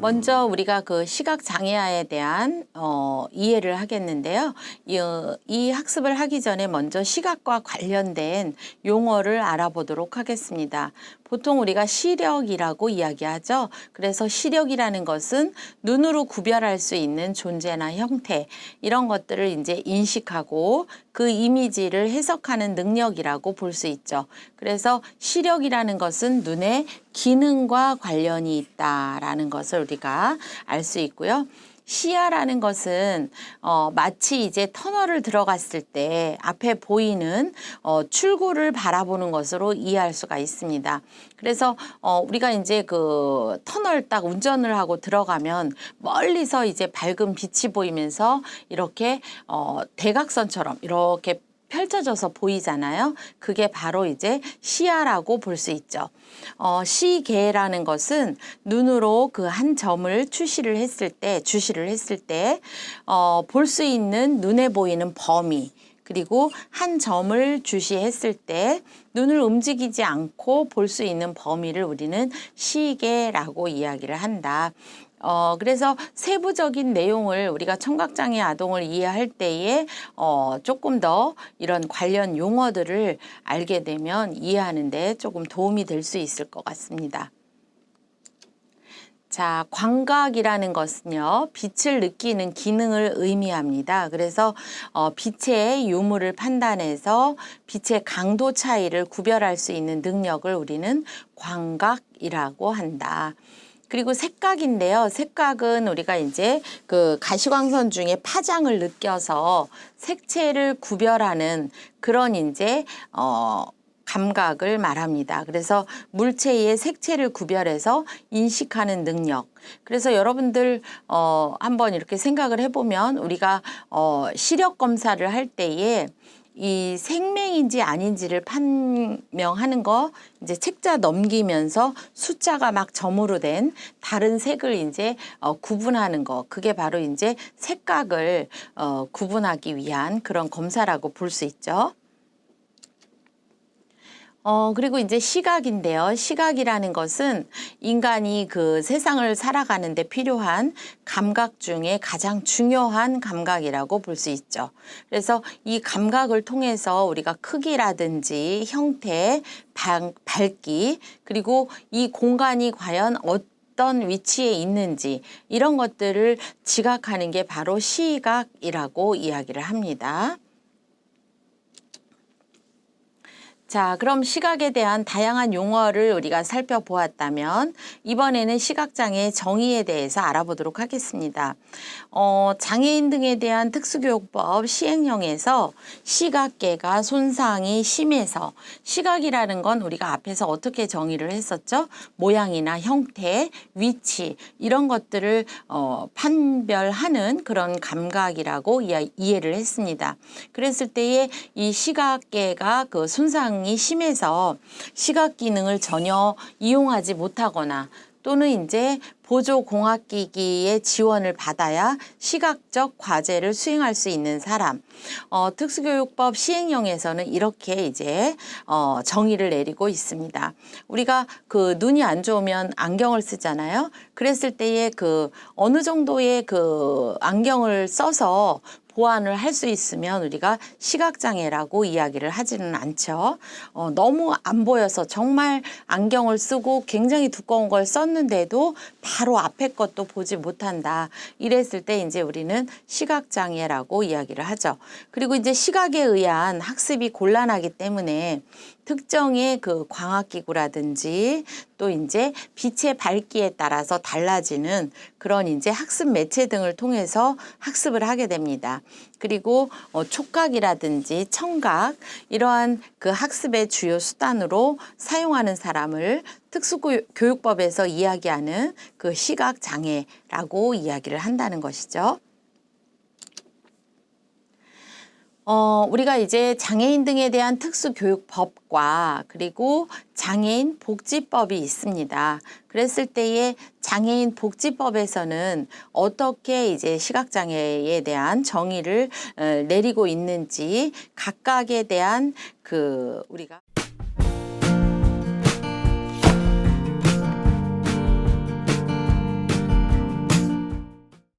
먼저 우리가 그 시각 장애아에 대한 어, 이해를 하겠는데요. 이, 어, 이 학습을 하기 전에 먼저 시각과 관련된 용어를 알아보도록 하겠습니다. 보통 우리가 시력이라고 이야기하죠. 그래서 시력이라는 것은 눈으로 구별할 수 있는 존재나 형태 이런 것들을 이제 인식하고 그 이미지를 해석하는 능력이라고 볼 수 있죠. 그래서 시력이라는 것은 눈의 기능과 관련이 있다라는 것을 우리가 알 수 있고요. 시야라는 것은 어, 마치 이제 터널을 들어갔을 때 앞에 보이는 어, 출구를 바라보는 것으로 이해할 수가 있습니다. 그래서 어, 우리가 이제 그 터널 딱 운전을 하고 들어가면 멀리서 이제 밝은 빛이 보이면서 이렇게 어, 대각선처럼 이렇게 펼쳐져서 보이잖아요. 그게 바로 이제 시야라고 볼 수 있죠. 어, 시계라는 것은 눈으로 그 한 점을 추시를 했을 때, 주시를 했을 때, 어, 볼 수 있는 눈에 보이는 범위, 그리고 한 점을 주시했을 때 눈을 움직이지 않고 볼 수 있는 범위를 우리는 시계라고 이야기를 한다. 어, 그래서 세부적인 내용을 우리가 청각장애 아동을 이해할 때에 어, 조금 더 이런 관련 용어들을 알게 되면 이해하는데 조금 도움이 될 수 있을 것 같습니다. 자, 광각이라는 것은요, 빛을 느끼는 기능을 의미합니다. 그래서 어, 빛의 유무를 판단해서 빛의 강도 차이를 구별할 수 있는 능력을 우리는 광각이라고 한다. 그리고 색각인데요. 색각은 우리가 이제 그 가시광선 중에 파장을 느껴서 색채를 구별하는 그런 이제 어 감각을 말합니다. 그래서 물체의 색채를 구별해서 인식하는 능력. 그래서 여러분들 어 한번 이렇게 생각을 해보면 우리가 어 시력 검사를 할 때에 이 생명인지 아닌지를 판명하는 거 이제 책자 넘기면서 숫자가 막 점으로 된 다른 색을 이제 어, 구분하는 거 그게 바로 이제 색각을 어, 구분하기 위한 그런 검사라고 볼 수 있죠. 어, 그리고 이제 시각인데요. 시각이라는 것은 인간이 그 세상을 살아가는데 필요한 감각 중에 가장 중요한 감각이라고 볼 수 있죠. 그래서 이 감각을 통해서 우리가 크기라든지 형태, 방, 밝기, 그리고 이 공간이 과연 어떤 위치에 있는지 이런 것들을 지각하는 게 바로 시각이라고 이야기를 합니다. 자, 그럼 시각에 대한 다양한 용어를 우리가 살펴보았다면 이번에는 시각장애 정의에 대해서 알아보도록 하겠습니다. 어, 장애인 등에 대한 특수교육법 시행령에서 시각계가 손상이 심해서 시각이라는 건 우리가 앞에서 어떻게 정의를 했었죠? 모양이나 형태, 위치 이런 것들을 어, 판별하는 그런 감각이라고 이해를 했습니다. 그랬을 때에 이 시각계가 그 손상 증상이 심해서 시각 기능을 전혀 이용하지 못하거나 또는 이제 보조공학기기의 지원을 받아야 시각적 과제를 수행할 수 있는 사람. 어, 특수교육법 시행령에서는 이렇게 이제 어, 정의를 내리고 있습니다. 우리가 그 눈이 안 좋으면 안경을 쓰잖아요. 그랬을 때에 그 어느 정도의 그 안경을 써서 보완을 할 수 있으면 우리가 시각장애라고 이야기를 하지는 않죠. 어, 너무 안 보여서 정말 안경을 쓰고 굉장히 두꺼운 걸 썼는데도 바로 앞에 것도 보지 못한다. 이랬을 때 이제 우리는 시각장애라고 이야기를 하죠. 그리고 이제 시각에 의한 학습이 곤란하기 때문에 특정의 그 광학기구라든지 또 이제 빛의 밝기에 따라서 달라지는 그런 이제 학습 매체 등을 통해서 학습을 하게 됩니다. 그리고 어, 촉각이라든지 청각 이러한 그 학습의 주요 수단으로 사용하는 사람을 특수교육법에서 이야기하는 그 시각 장애라고 이야기를 한다는 것이죠. 어, 우리가 이제 장애인 등에 대한 특수교육법과 그리고 장애인 복지법이 있습니다. 그랬을 때에 장애인 복지법에서는 어떻게 이제 시각장애에 대한 정의를 어, 내리고 있는지 각각에 대한 그 우리가